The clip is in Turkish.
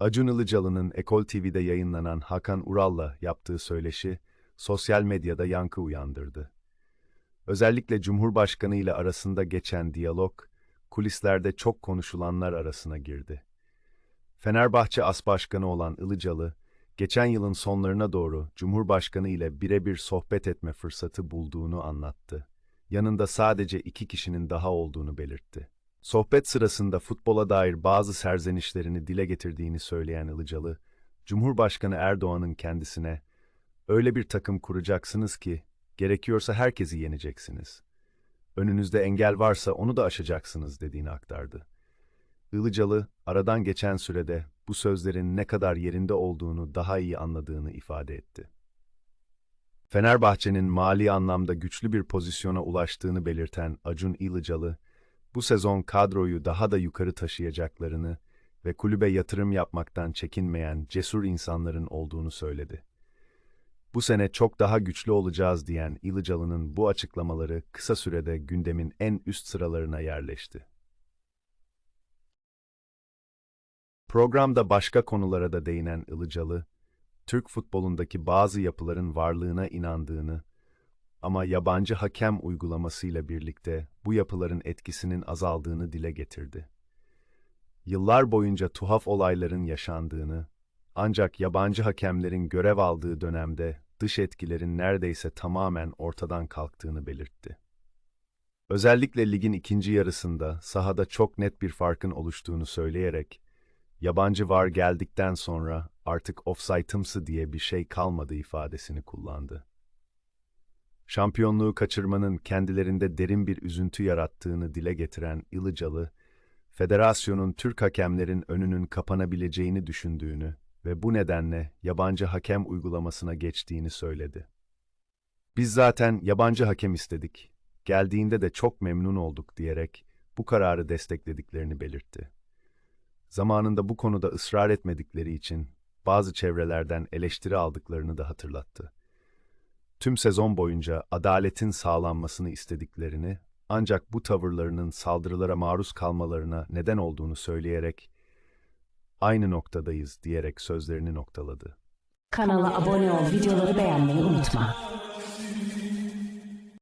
Acun Ilıcalı'nın Ekol TV'de yayınlanan Hakan Ural'la yaptığı söyleşi sosyal medyada yankı uyandırdı. Özellikle Cumhurbaşkanı ile arasında geçen diyalog, kulislerde çok konuşulanlar arasına girdi. Fenerbahçe As Başkanı olan Ilıcalı, geçen yılın sonlarına doğru Cumhurbaşkanı ile birebir sohbet etme fırsatı bulduğunu anlattı. Yanında sadece iki kişinin daha olduğunu belirtti. Sohbet sırasında futbola dair bazı serzenişlerini dile getirdiğini söyleyen Ilıcalı, Cumhurbaşkanı Erdoğan'ın kendisine öyle bir takım kuracaksınız ki gerekiyorsa herkesi yeneceksiniz. Önünüzde engel varsa onu da aşacaksınız dediğini aktardı. Ilıcalı, aradan geçen sürede bu sözlerin ne kadar yerinde olduğunu daha iyi anladığını ifade etti. Fenerbahçe'nin mali anlamda güçlü bir pozisyona ulaştığını belirten Acun Ilıcalı, bu sezon kadroyu daha da yukarı taşıyacaklarını ve kulübe yatırım yapmaktan çekinmeyen cesur insanların olduğunu söyledi. Bu sene çok daha güçlü olacağız diyen Ilıcalı'nın bu açıklamaları kısa sürede gündemin en üst sıralarına yerleşti. Programda başka konulara da değinen Ilıcalı, Türk futbolundaki bazı yapıların varlığına inandığını ama yabancı hakem uygulamasıyla birlikte bu yapıların etkisinin azaldığını dile getirdi. Yıllar boyunca tuhaf olayların yaşandığını, ancak yabancı hakemlerin görev aldığı dönemde dış etkilerin neredeyse tamamen ortadan kalktığını belirtti. Özellikle ligin ikinci yarısında sahada çok net bir farkın oluştuğunu söyleyerek, yabancı var geldikten sonra artık offside'ımsı diye bir şey kalmadı ifadesini kullandı. Şampiyonluğu kaçırmanın kendilerinde derin bir üzüntü yarattığını dile getiren Ilıcalı, federasyonun Türk hakemlerin önünün kapanabileceğini düşündüğünü ve bu nedenle yabancı hakem uygulamasına geçtiğini söyledi. Biz zaten yabancı hakem istedik, geldiğinde de çok memnun olduk diyerek bu kararı desteklediklerini belirtti. Zamanında bu konuda ısrar etmedikleri için bazı çevrelerden eleştiri aldıklarını da hatırlattı. Tüm sezon boyunca adaletin sağlanmasını istediklerini ancak bu tavırlarının saldırılara maruz kalmalarına neden olduğunu söyleyerek aynı noktadayız diyerek sözlerini noktaladı. Kanala abone ol, videoları beğenmeyi unutma.